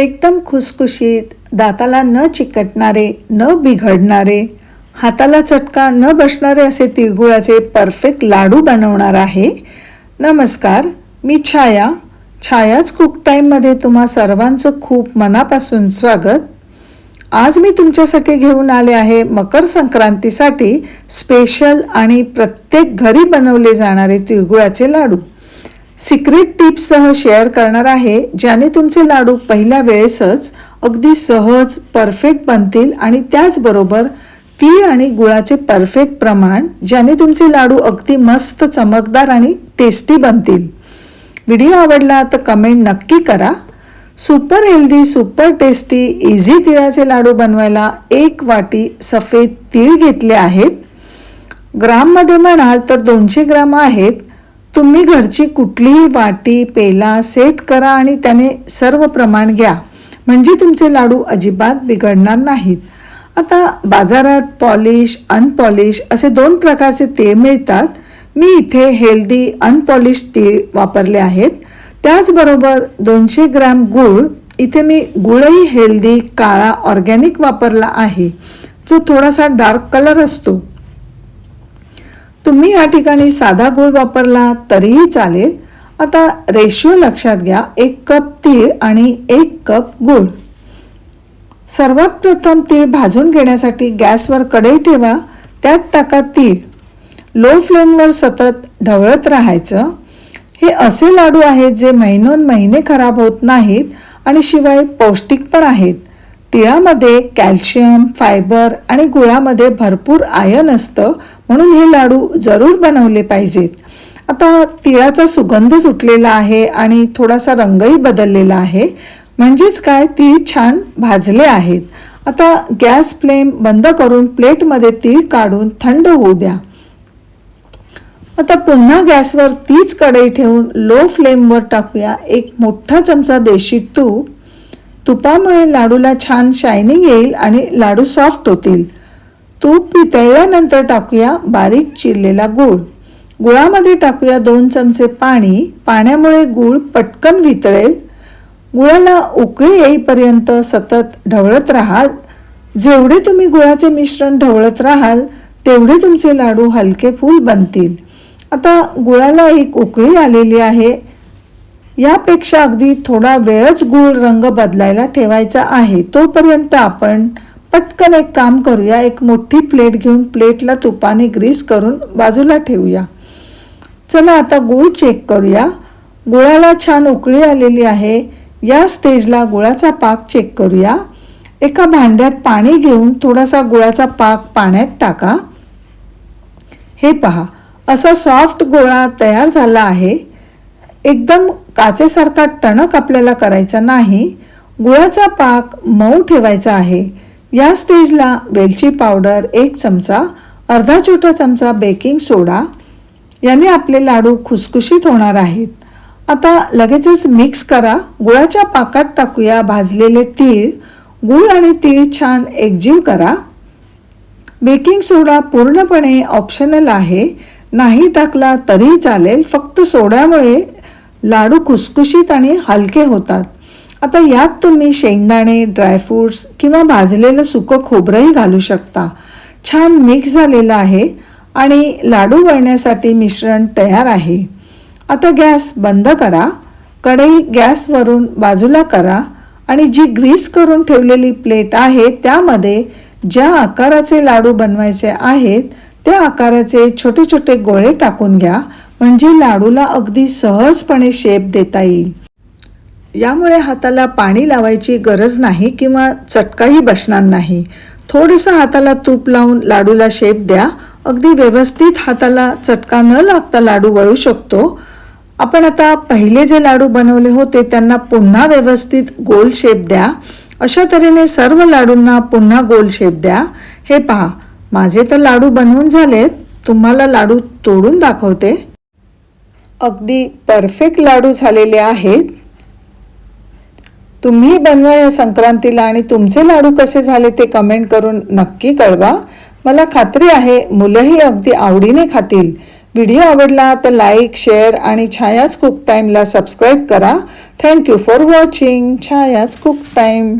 एकदम खुसखुशीत दाताला न चिकटणारे न बिघडणारे हाताला चटका न बसणारे असे तिळगुळाचे परफेक्ट लाडू बनवणार आहे. नमस्कार मी छाया. छायाच कुक टाईममध्ये तुम्हा सर्वांचं खूप मनापासून स्वागत. आज मी तुमच्यासाठी घेऊन आले आहे मकर संक्रांतीसाठी स्पेशल आणि प्रत्येक घरी बनवले जाणारे तिळगुळाचे लाडू. सिक्रेट टिप्ससह शेअर करणार आहे ज्याने तुमचे लाडू पहिल्या वेळेसच अगदी सहज परफेक्ट बनतील आणि त्याचबरोबर तीळ आणि गुळाचे परफेक्ट प्रमाण ज्याने तुमचे लाडू अगदी मस्त चमकदार आणि टेस्टी बनतील. व्हिडिओ आवडला तर कमेंट नक्की करा. Super healthy super tasty easy तिळाचे लाडू बनवायला एक वाटी सफेद तीळ घेतले आहेत. ग्राममध्ये म्हणाल तर दोनशे ग्राम आहेत. तुम्ही घरची कुठलीही वाटी पेला सेट करा आणि त्याने सर्व प्रमाण घ्या. म्हणजे तुमचे लाडू अजिबात बिघडणार नाहीत. आता बाजारात पॉलिश अनपॉलिश असे दोन प्रकारचे तीळ मिळतात. मी इथे हेल्दी अनपॉलिश तीळ वापरले आहेत. त्याचबरोबर दोनशे ग्रॅम गूळ. इथे मी गुळही हेल्दी काळा ऑर्गॅनिक वापरला आहे. जो थोडासा डार्क कलर असतो. तुम्ही या ठिकाणी साधा गूळ वापरला तरीही चालेल. आता रेशिओ लक्षात घ्या. एक कप तीळ आणि एक कप गूळ. सर्वात प्रथम तीळ भाजून घेण्यासाठी गॅसवर कढई ठेवा. त्यात टाका तीळ. लो फ्लेमवर सतत ढवळत राहायचं. हे असे लाडू आहेत जे महिनोन महिने खराब होत नाहीत आणि शिवाय पौष्टिक पण आहेत. तिळामध्ये कॅल्शियम फायबर आणि गुळामध्ये भरपूर आयन असतं म्हणून हे लाडू जरूर बनवले पाहिजेत. आता तिळाचा सुगंध सुटलेला आहे आणि थोडासा रंगही बदललेला आहे. म्हणजेच काय? तीळ छान भाजले आहेत. आता गॅस फ्लेम बंद करून प्लेटमध्ये तीळ काढून थंड होऊ द्या. आता पुन्हा गॅसवर तीच कढई ठेवून लो फ्लेमवर टाकूया एक मोठा चमचा देशी तूप. तुपामुळे लाडूला छान शायनिंग येईल आणि लाडू सॉफ्ट होतील. तूप पितळल्यानंतर टाकूया बारीक चिरलेला गूळ. गुळामध्ये टाकूया दोन चमचे पाणी. पाण्यामुळे गूळ पटकन वितळेल. गुळाला उकळी येईपर्यंत सतत ढवळत राहा जेवढे तुम्ही गुळाचे मिश्रण ढवळत राहाल तेवढे तुमचे लाडू हलके फूल बनतील. आता गुळाला एक उकळी आलेली आहे. यापेक्षा अगदी थोडा वेळच गूळ रंग बदलायला ठेवायचा आहे. तोपर्यंत आपण पटकन एक काम करूया. एक मोठी प्लेट घेऊन प्लेटला तुपाने ग्रीस करून बाजूला ठेवूया. चला आता गूळ चेक करूया. गुळाला छान उकळी आलेली आहे. या स्टेजला गुळाचा पाक चेक करूया. एका भांड्यात पाणी घेऊन थोडासा गुळाचा पाक पाण्यात टाका. हे पहा असा सॉफ्ट गोळा तयार झाला आहे. एकदम काचेसारखा टणक आपल्याला करायचा नाही गुळाचा पाक मऊ ठेवायचा आहे. या स्टेजला वेलची पावडर एक चमचा अर्धा छोटा चमचा बेकिंग सोडा. याने आपले लाडू खुसखुशीत होणार आहेत. आता लगेचच मिक्स करा. गुळाच्या पाकात टाकूया भाजलेले तीळ. गूळ आणि तीळ छान एकजीव करा. बेकिंग सोडा पूर्णपणे ऑप्शनल आहे. नाही टाकला तरीही चालेल. फक्त सोड्यामुळे लाडू खुसखुशीत आणि हलके होतात. आता यात तुम्ही शेंगदाणे ड्रायफ्रूट्स किंवा भाजलेलं सुकं खोबरंही घालू शकता. छान मिक्स झालेलं आहे आणि लाडू वळण्यासाठी मिश्रण तयार आहे. आता गॅस बंद करा. कढई गॅसवरून बाजूला करा आणि जी ग्रीस करून ठेवलेली प्लेट आहे त्यामध्ये ज्या आकाराचे लाडू बनवायचे आहेत त्या आकाराचे छोटे छोटे गोळे टाकून घ्या. म्हणजे लाडूला अगदी सहजपणे शेप देता येईल. यामुळे हाताला पाणी लावायची गरज नाही किंवा चटकाही बसणार नाही. थोडंसं हाताला तूप लावून लाडूला शेप द्या. अगदी व्यवस्थित हाताला चटका न लागता लाडू वळू शकतो. आपण आता पहिले जे लाडू बनवले होते त्यांना पुन्हा व्यवस्थित गोल शेप द्या. अशा तऱ्हेने सर्व लाडूंना पुन्हा गोल शेप द्या. हे पहा माझे तर लाडू बनवून झालेत. तुम्हाला लाडू तोडून दाखवते. अगदी परफेक्ट लाडू झालेले आहेत. तुम्ही बनवा या संक्रांतीला आणि तुमचे लाडू कसे झाले ते कमेंट करून नक्की कळवा. मला खात्री आहे मुलंही अगदी आवडीने खातील. व्हिडिओ आवडला तर लाईक शेअर आणि छायाच कुक टाईमला सबस्क्राईब करा. थँक्यू फॉर वॉचिंग छायाच कुक टाईम